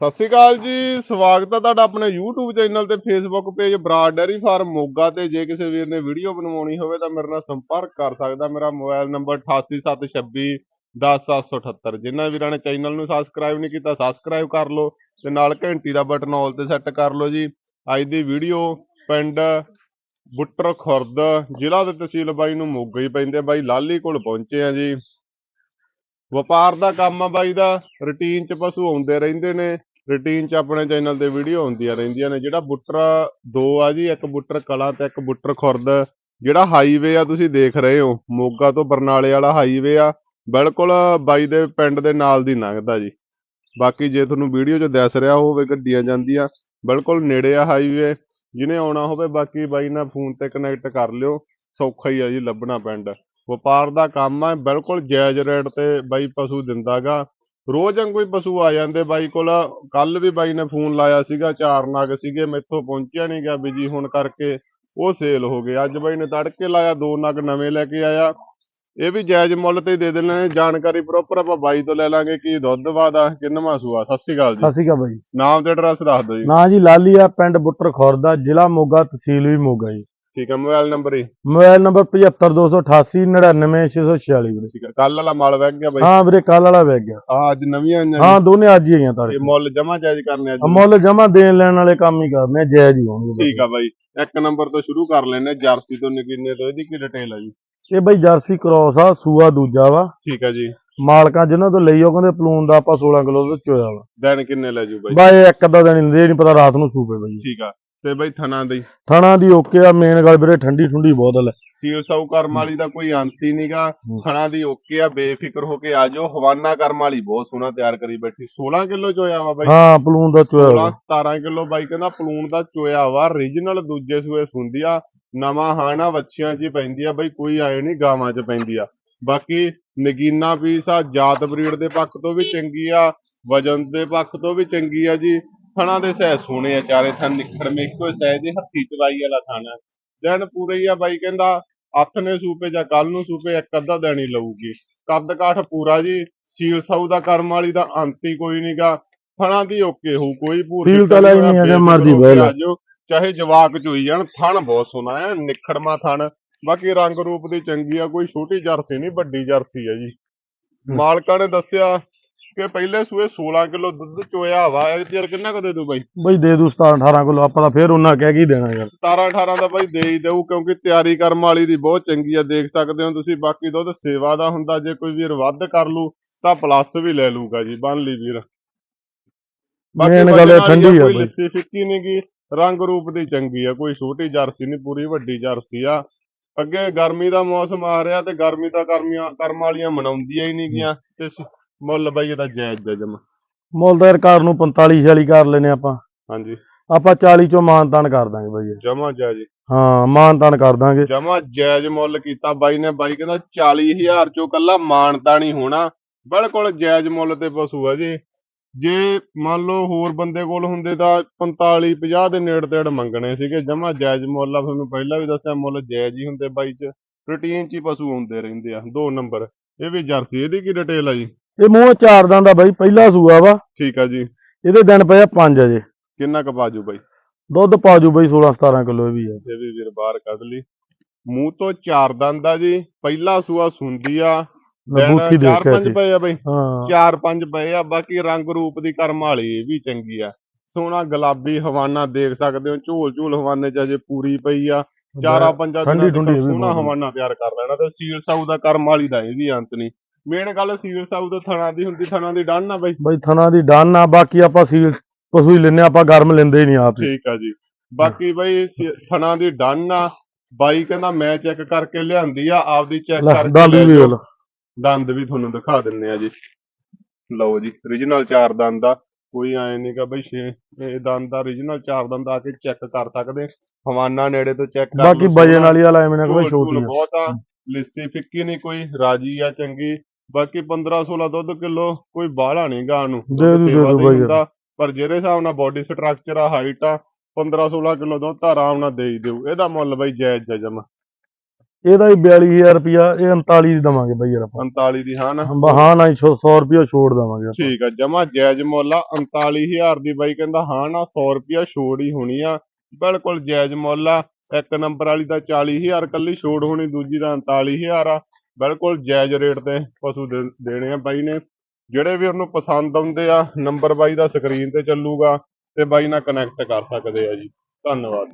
ਸਤਿ ਸ਼੍ਰੀ ਅਕਾਲ ਜੀ, ਸਵਾਗਤ ਹੈ ਤੁਹਾਡਾ ਆਪਣੇ YouTube ਚੈਨਲ ਤੇ Facebook page Brar dairy farm Moga ਤੇ। ਜੇ ਕਿਸੇ ਵੀਰ ਨੇ ਵੀਡੀਓ ਬਣਵਾਉਣੀ ਹੋਵੇ ਤਾਂ ਮੇਰੇ ਨਾਲ ਸੰਪਰਕ ਕਰ ਸਕਦਾ। ਮੇਰਾ ਮੋਬਾਈਲ ਨੰਬਰ 8876 10778 ਜਿਨ੍ਹਾਂ ਵੀਰਾਂ ਨੇ ਚੈਨਲ ਨੂੰ ਸਬਸਕ੍ਰਾਈਬ ਨਹੀਂ ਕੀਤਾ ਸਬਸਕ੍ਰਾਈਬ ਕਰ ਲਓ ਤੇ ਨਾਲ ਘੰਟੀ ਦਾ ਬਟਨ ਆਲ ਤੇ ਸੈੱਟ ਕਰ ਲਓ ਜੀ। ਅੱਜ ਦੀ ਵੀਡੀਓ ਪਿੰਡ ਬੁੱਟਰ ਖੁਰਦ ਜ਼ਿਲ੍ਹਾ ਤੇ ਤਹਿਸੀਲ ਬਾਈ ਨੂੰ ਮੋਗਾ ਹੀ ਪੈਂਦੇ ਬਾਈ ਲਾਲੀ ਕੋਲ ਪਹੁੰਚੇ ਆ ਜੀ। ਵਪਾਰ ਦਾ ਕੰਮ ਆ ਬਾਈ ਦਾ। ਰੁਟੀਨ ਚ ਪਸ਼ੂ ਆਉਂਦੇ ਰਹਿੰਦੇ ਨੇ। ਰੂਟੀਨ ਚ ਆਪਣੇ ਚੈਨਲ ਤੇ ਵੀਡੀਓ ਆਉਂਦੀਆਂ ਰਹਿੰਦੀਆਂ ਨੇ। ਜਿਹੜਾ ਬੁੱਟਰ ਦੋ ਆ ਜੀ, ਇੱਕ ਬੁੱਟਰ ਕਲਾਂ ਤੇ ਇੱਕ ਬੁੱਟਰ ਖੁਰਦ। ਜਿਹੜਾ ਹਾਈਵੇ ਆ, ਤੁਸੀਂ ਦੇਖ ਰਹੇ ਹੋ। ਮੋਗਾ ਤੋਂ ਬਰਨਾਲੇ ਵਾਲਾ ਹਾਈਵੇ ਆ। ਬਿਲਕੁਲ ਬਾਈ ਦੇ ਪਿੰਡ ਦੇ ਨਾਲ ਦੀ ਲੰਘਦਾ ਜੀ। ਬਾਕੀ ਜੇ ਤੁਹਾਨੂੰ ਵੀਡੀਓ 'ਚ ਦਿਸ ਰਿਹਾ ਹੋਵੇ, ਗੱਡੀਆਂ ਜਾਂਦੀਆਂ, ਬਿਲਕੁਲ ਨੇੜੇ ਆ ਹਾਈਵੇ ਜਿਹਨੇ ਆਉਣਾ ਹੋਵੇ, ਬਾਕੀ ਬਾਈ ਨਾਲ ਫੋਨ ਤੇ ਕਨੈਕਟ ਕਰ ਲਿਓ। ਸੌਖਾ ਹੀ ਆ ਜੀ, ਲੱਭਣਾ ਪਿੰਡ। ਵਪਾਰ ਦਾ ਕੰਮ ਆ, ਬਿਲਕੁਲ ਜਾਇਜ਼ ਰੇਟ ਤੇ ਬਾਈ ਪਸ਼ੂ ਦਿੰਦਾਗਾ ਰੋਜ਼ ਵਾਂਗੂ ਹੀ ਪਸ਼ੂ ਆ ਜਾਂਦੇ ਬਾਈ ਕੋਲ। ਕੱਲ ਵੀ ਬਾਈ ਨੇ ਫੋਨ ਲਾਇਆ ਸੀਗਾ ਚਾਰ ਨਗ ਸੀਗੇ ਮੈਥੋਂ ਪਹੁੰਚਿਆ ਨਹੀਂ ਗਿਆ ਬਿਜ਼ੀ ਹੋਣ ਕਰਕੇ ਉਹ ਸੇਲ ਹੋ ਗਏ। ਅੱਜ ਬਾਈ ਨੇ ਤੜਕੇ ਲਾਇਆ ਦੋ ਨਗ ਨਵੇਂ ਲੈ ਕੇ ਆਇਆ। ਇਹ ਵੀ ਜਾਇਜ਼ ਮੁੱਲ ਤੇ ਦੇ ਦੇਣੇ ਜਾਣਕਾਰੀ ਪ੍ਰੋਪਰ ਆਪਾਂ ਬਾਈ ਤੋਂ ਲੈ ਲਾਂਗੇ ਕੀ ਦੁੱਧ ਵਾਦਾ ਕਿੰਨਵਾਂ ਸੂਆ ਸਤਿ ਸ਼੍ਰੀ ਅਕਾਲ ਜੀ। ਸਤਿ ਸ਼੍ਰੀ ਅਕਾਲ ਬਾਈ। ਨਾਮ ਤੇ ਐਡਰੈਸ ਦੱਸ ਦਿਓ ਜੀ। ਨਾਂ ਜੀ ਲਾਲੀ ਆ ਪਿੰਡ ਬੁੱਟਰ ਖੁਰਦਾ ਜ਼ਿਲ੍ਹਾ ਮੋਗਾ ਤਹਿਸੀਲ ਵੀ ਮੋਗਾ ਜੀ। ਠੀਕ ਹੈ ਮੋਬਾਈਲ ਨੰਬਰ ਹੀ ਮੋਬਾਈਲ ਨੰਬਰ 75288 99646 ਵੀਰੇ। ਠੀਕ ਹੈ ਕੱਲ ਵਾਲਾ ਮਾਲ ਵਗ ਗਿਆ ਬਾਈ? ਹਾਂ ਵੀਰੇ ਕੱਲ ਵਾਲਾ ਵਗ ਗਿਆ। ਆ ਅੱਜ ਨਵੀਆਂ ਆਈਆਂ ਹਾਂ ਦੋਨੇ ਅੱਜ ਹੀ ਆਈਆਂ ਇਹ ਤੜਕੇ ਮੁੱਲ ਜਮਾ ਜਾਇਜ਼ ਕਰਨੇ ਅੱਜ ਮੁੱਲ ਜਮਾ ਦੇਣ ਲੈਣ ਵਾਲੇ ਕੰਮ ਹੀ ਕਰਨੇ ਜਾਇਜ਼ ਹੀ ਹੋਣਗੇ ਠੀਕ ਆ ਬਾਈ ਇੱਕ ਨੰਬਰ ਤੋਂ ਸ਼ੁਰੂ ਕਰ ਲੈਨੇ ਜਰਸੀ ਤੋਂ ਨਗੀਨੇ ਤੋਂ ਇਹਦੀ ਕੀ ਡਿਟੇਲ ਆ ਜੀ? ਇਹ ਬਾਈ ਜਰਸੀ ਕ੍ਰੋਸ ਆ ਸੂਆ ਦੂਜਾ ਵਾ। ਠੀਕ ਆ ਜੀ। ਮਾਲਕਾਂ ਜਿਨ੍ਹਾਂ ਤੋਂ ਲਈ ਉਹ ਕਹਿੰਦੇ ਪਲੂਨ ਦਾ ਆਪਾਂ 16 ਕਿਲੋ ਦਾ ਚੋਇਆ ਵਾ। ਦਿਨ ਕਿੰਨੇ ਲੈ ਜੂ ਬਾਈ? ਬਾਈ ਇੱਕ ਅੱਧਾ ਦਿਨ ਹੀ ਨਹੀਂ ਪਤਾ ਰਾਤ ਨੂੰ ਸੂਪੇ ਬਾਈ। ਠੀਕ ਆ। ਤੇ ਬਾਈ ਥਣਾ ਦੀ। ਥਣਾ ਦੀ ਓਕੇ ਆ ਮੇਨ ਗੱਲ ਵੀਰੇ ਠੰਡੀ ਠੁੰਡੀ ਬਹੁਤ ਲੈ ਸੀਲ ਸਾਊ ਕਰਮ ਵਾਲੀ ਦਾ ਕੋਈ ਅੰਤ ਹੀ ਨਹੀਂਗਾ ਹੂੰ। ਥਣਾ ਦੀ ਓਕੇ ਆ ਬੇਫਿਕਰ ਹੋ ਕੇ ਆ ਜਾਓ। ਹਵਾਨਾ ਕਰਮ ਵਾਲੀ ਬਹੁਤ ਸੋਹਣਾ ਤਿਆਰ ਕਰੀ ਬੈਠੀ। 16 ਕਿਲੋ ਚੋਇਆ ਵਾ ਬਾਈ। ਹਾਂ ਪਲੂਨ ਦਾ ਚੋਇਆ 16 ਵਾ 17 ਕਿਲੋ ਬਾਈ ਕਹਿੰਦਾ ਪਲੂਣ ਦਾ ਚੋਇਆ ਵਾ। ਰੀਜਨਲ ਦੂਜੇ ਸੂਏ ਸੁੰਦੀ ਆ। ਨਵਾਂ ਹਾਣਾ ਵੱਛੀਆਂ 'ਚ ਹੀ ਪੈਂਦੀ ਆ। ਬਈ ਕੋਈ ਆਏ ਨਹੀਂ ਗਾਵਾਂ 'ਚ ਪੈਂਦੀ ਆ। ਬਾਕੀ ਨਗੀਨਾ ਪੀਸ ਆ ਜਾਤ ਬਰੀਡ ਦੇ ਪੱਖ ਤੋਂ ਵੀ ਚੰਗੀ ਆ। ਵਜਨ ਦੇ ਪੱਖ ਤੋਂ ਵੀ ਚੰਗੀ ਆ ਜੀ। ਥਣਾ ਦੇ ਸਹਿ ਸੋਹਣੇ ਆ ਚਾਰੇ ਥਣ ਨਿਖੜਵੇਂ ਇੱਕੋ ਸਹਿ ਦੇ ਹੱਥੀ ਚਵਾਈ ਵਾਲਾ ਥਾਣਾ। ਦਿਨ ਪੂਰੇ ਹੀ ਆ ਬਾਈ ਕਹਿੰਦਾ ਹੱਥ ਨੇ ਸੂਪੇ ਜਾਂ ਕੱਲ ਨੂੰ ਸੂਪੇ ਇੱਕ ਅੱਧਾ ਹੀ ਲਊਗੀ। ਕੱਦ ਕਾਠ ਪੂਰਾ ਜੀ ਸੀਲ ਸਾਊ ਦਾ ਕਰਮ ਵਾਲੀ ਦਾ ਅੰਤ ਹੀ ਕੋਈ ਨਹੀਂਗਾ ਥਣਾ ਦੀ ਓਕੇ ਹੋ ਕੋਈ ਭੂਰ ਸੀਲ ਤਾਂ ਨਹੀਂ ਆ, ਜੇ ਮਰਜ਼ੀ ਬਹਿ ਲੈ। ਚਾਹੇ ਜਵਾਕ ਚੋਈ ਜਾਣ ਥਣ ਬਹੁਤ ਸੋਹਣਾ ਹੈ ਨਿਖੜਮਾ ਥਣ। ਬਾਕੀ ਰੰਗ ਰੂਪ ਦੀ ਚੰਗੀ ਆ ਕੋਈ ਛੋਟੀ ਜਰਸੀ ਨਹੀਂ ਵੱਡੀ ਜਰਸੀ ਆ ਜੀ। ਮਾਲਕਾਂ ਨੇ ਦੱਸਿਆ ਕਿ ਪਹਿਲੇ ਸੂਏ 16 ਕਿਲੋ ਦੁੱਧ ਚੋਇਆ ਵਾ ਚਿਰ ਕਿੰਨਾ ਕੁ ਦੇ ਦੂ ਬਾਈ? ਬਈ ਦੇ ਦੂ 17 18 ਕਿਲੋ ਆਪਾਂ ਤਾਂ ਫੇਰ ਉਹਨਾਂ ਕਹਿ ਕੇ ਦੇਣਾ ਯਾਰ। 17 18 ਦਾ ਬਾਈ ਦੇ ਹੀ ਦੇਊ ਕਿਉਂਕਿ ਤਿਆਰੀ ਕਰਮ ਵਾਲੀ ਦੀ ਬਹੁਤ ਚੰਗੀ ਆ ਦੇਖ ਸਕਦੇ ਹੋ ਤੁਸੀਂ ਬਾਕੀ ਦੁੱਧ ਸੇਵਾ ਦਾ ਹੁੰਦਾ ਜੇ ਕੋਈ ਵੀਰ ਵੱਧ ਕਰ ਲੂ ਤਾਂ ਪਲੱਸ ਵੀ ਲੈ ਲੂਗਾ ਜੀ ਬਣ ਲਈ ਵੀਰ। ਵਜਨ ਗੱਲ ਠੰਡੀ ਆ ਕੋਈ ਬਈ। ਲੱਸੀ ਫਿੱਕੀ ਨੀ ਗੀ ਰੰਗ ਰੂਪ ਦੀ ਚੰਗੀ ਆ ਕੋਈ ਛੋਟੀ ਜਰਸੀ ਨਹੀਂ ਪੂਰੀ ਵੱਡੀ ਜਰਸੀ ਆ। ਅੱਗੇ ਗਰਮੀ ਦਾ ਮੌਸਮ ਆ ਰਿਹਾ ਤੇ ਗਰਮੀ ਤਾਂ ਕਰਮੀਆਂ ਕਰਮ ਵਾਲੀਆਂ ਮਨਾਉਂਦੀਆਂ ਹੀ ਨਹੀਂ ਗੀਆਂ ਤੇ ਮੁੱਲ ਬਾਈ ਇਹਦਾ ਜਾਇਜ਼ ਦਾ ਜਮਾ। ਮੁੱਲ ਤਾਂ ਯਾਰ ਨੂੰ 45 46 ਕਰ ਲੈਨੇ ਆਪਾਂ। ਹਾਂਜੀ। ਆਪਾਂ 40 ਚੋਂ ਮਾਨਤਾਨ ਕਰ ਦਾਂਗੇ ਬਾਈ ਜਮਾ ਜਾਇਜ਼। ਹਾਂ ਮਾਨਤਾਨ ਕਰ ਦਾਂਗੇ। ਜਮਾ ਜਾਇਜ਼ ਮੁੱਲ ਕੀਤਾ ਬਾਈ ਨੇ। ਬਾਈ ਕਹਿੰਦਾ 40000 ਚੋਂ ਕੱਲਾ ਮਾਨਤਾ ਨਹੀਂ ਹੋਣਾ। ਬਿਲਕੁਲ ਜਾਇਜ਼ ਮੁੱਲ ਤੇ ਪਸ਼ੂ ਆ ਜੀ। ਜੇ ਮੰਨ ਲਓ ਹੋਰ ਬੰਦੇ ਕੋਲ ਹੁੰਦੇ ਤਾਂ 45 50 ਦੇ ਨੇੜੇ ਤੇੜ ਮੰਗਣੇ ਸੀਗੇ। ਜਮਾ ਜਾਇਜ਼ ਮੁੱਲ ਆ। ਤੁਹਾਨੂੰ ਪਹਿਲਾਂ ਵੀ ਦੱਸਿਆ ਮੁੱਲ ਜਾਇਜ਼ ਹੀ ਹੁੰਦੇ ਬਾਈ ਚ। ਰੂਟੀਨ ਚ ਹੀ ਪਸ਼ੂ ਆਉਂਦੇ ਰਹਿੰਦੇ ਆ। ਦੋ ਨੰਬਰ। ਇਹ ਵੀ ਜਰਸੀ ਇਹਦੀ ਕੀ ਡਿਟੇਲ ਆ ਜੀ? ਇਹ ਮੂੰਹ ਚਾਰ ਦੰਦ ਦਾ ਬਾਈ ਪਹਿਲਾ ਸੂਆ ਵਾ। ਠੀਕ ਆ ਜੀ। ਇਹਦੇ ਦਿਨ ਪਏ ਆ 5 ਅਜੇ। ਕਿੰਨਾ ਕੁ ਬਾਜੂ ਬਾਈ? ਦੁੱਧ ਪਾਜੂ ਬਾਈ 16 17 ਕਿਲੋ ਇਹ ਵੀ ਆ। ਇਹ ਵੀ ਵੀਰ ਬਾਹਰ ਕੱਢ ਲਈ। ਮੂੰਹ ਤੋਂ ਚਾਰ ਦੰਦ ਆ ਜੀ ਪਹਿਲਾ ਸੂਆ ਸੁੰਦੀ ਆ। ਬੂਥੀ ਦੇਖਿਆ ਪੰਜ ਸੀ। ਪਏ ਆ ਬਈ। ਹਾਂ। ਚਾਰ ਪੰਜ ਪਏ ਆ ਬਾਕੀ ਰੰਗ ਰੂਪ ਦੀ ਕਰਮ ਵਾਲੀ ਇਹ ਵੀ ਚੰਗੀ ਆ। ਸੋਹਣਾ ਗੁਲਾਬੀ ਹਵਾਨਾ ਦੇਖ ਸਕਦੇ ਹੋ ਝੋਲ ਝੋਲ ਹਵਾਨੇ ਚ ਅਜੇ ਪੂਰੀ ਪਈ ਆ। ਚਾਰਾ ਪੰਜਾਂ ਦਿਨਾਂ ਬਹੁਤ ਆ। ਹਵਾਨਾ ਤਿਆਰ ਕਰ ਲੈਣਾ ਤੇ ਸੀਲ ਸਾਊ ਦਾ ਕਰਮ ਵਾਲੀ ਦਾ ਇਹ ਵੀ ਅੰਤ ਨਹੀਂ। ਮੇਨ ਗੱਲ ਸੀਲ ਸਾਊ ਦਾ ਥਣਾ ਦੀ ਹੁੰਦੀ ਥਣਾ ਦੀ ਡੰਨ ਨਾ ਬਈ। ਬਾਈ ਥਣਾ ਦੀ ਡਾਨ ਆ ਬਾਕੀ ਆਪਾਂ ਸੀਲ ਪਸ਼ੂ ਹੀ ਲੈਨੇ ਆਪਾਂ ਗਰਮ ਲੈਂਦੇ ਹੀ ਨਹੀਂ ਆਪ ਠੀਕ ਆ ਜੀ। ਬਾਕੀ ਬਈ ਥਣਾ ਦੀ ਡੰਨ ਆ ਬਾਈ ਕਹਿੰਦਾ ਮੈਂ ਚੈੱਕ ਕਰਕੇ ਲਿਆਂਦੀ ਆ ਆਪਦੀ ਚੈੱਕ ਕਰਕੇ ਦੰਦ ਵੀ। ਵੇਖ। ਦੰਦ ਵੀ ਤੁਹਾਨੂੰ ਦਿਖਾ ਦਿੰਨੇ ਆ ਜੀ। ਲਓ ਜੀ origignal ਚਾਰ ਦੰਦ ਆ। ਕੋਈ ਐ ਨਹੀਂਗਾ ਬਈ ਛੇ ਇਹ ਦੰਦ ਦਾ origignal ਚਾਰ ਦੰਦ ਆ ਕੇ ਚੈੱਕ ਕਰ ਸਕਦੇ ਹਵਾਨਾ ਨੇੜੇ ਤੋਂ ਚੈੱਕ ਕਰ ਬਾਕੀ ਵਜਨ ਵਾਲੀ ਵਾਲਾ ਐਵੇਂ ਨਾ ਕੋਈ ਛੋਟੀ ਬਹੁਤ ਆ ਲਿੱਸੀ ਫਿੱਕੀ ਨਹੀਂ ਕੋਈ ਰਾਜੀ ਆ ਚੰਗੀ। ਬਾਕੀ 15 16 ਦੁੱਧ ਕਿਲੋ ਕੋਈ ਬਾਹਲਾ ਨਹੀਂ ਗਾਂ ਨੂੰ। ਦੇ ਦੂ, ਦੇ ਸੇਵਾ ਦੂ ਦਾ ਹੀ ਬਾਈ। ਹੁੰਦਾ, ਪਰ ਜਿਹੜੇ ਹਿਸਾਬ ਨਾਲ ਬਾਡੀ ਸਟਰਕਚਰ ਆ ਹਾਈਟ ਆ 15 16 ਕਿਲੋ ਦੁੱਧ ਤਾਂ ਆਰਾਮ ਨਾਲ ਦੇ ਹੀ ਦੇਊ ਇਹਦਾ ਮੁੱਲ ਬਈ ਜਾਇਜ਼ ਜਮਾ। ਇਹਦਾ ਹੀ 42000 ਰੁਪਿਆ ਇਹ 39 ਦੀ ਦਵਾਂਗੇ ਬਾਈ ਯਾਰ ਆਪਾਂ। 39 ਦੀ ਹਾਂ ਨਾ। ਹਾਂ ਨਾ 100 ਰੁਪਿਆ ਛੋੜ ਦਵਾਂਗੇ ਠੀਕ ਆ ਜਮਾ ਜਾਇਜ਼ ਮੁੱਲ ਆ 39000 ਦੀ ਬਾਈ ਕਹਿੰਦਾ ਹਾਂ ਨਾ 100 ਰੁਪਿਆ ਛੋੜ ਹੀ ਹੋਣੀ ਆ। ਬਿਲਕੁਲ ਜਾਇਜ਼ ਮੁੱਲ ਆ ਇੱਕ ਨੰਬਰ ਵਾਲੀ ਦਾ 40000 ਕੱਲੀ ਛੋੜ ਹੋਣੀ ਦੂਜੀ ਦਾ 39000 ਆ। ਬਿਲਕੁਲ ਜਾਇਜ਼ ਰੇਟ ਤੇ ਪਸ਼ੂ ਦੇ- ਦੇਣੇ ਆ ਬਾਈ ਨੇ। ਜਿਹੜੇ ਵੀ ਉਹਨੂੰ ਪਸੰਦ ਆਉਂਦੇ ਆ ਨੰਬਰ ਬਾਈ ਦਾ ਸਕਰੀਨ ਤੇ ਚੱਲੂਗਾ ਤੇ ਬਾਈ ਨਾਲ ਕਨੈਕਟ ਕਰ ਸਕਦੇ ਆ ਜੀ। ਧੰਨਵਾਦ।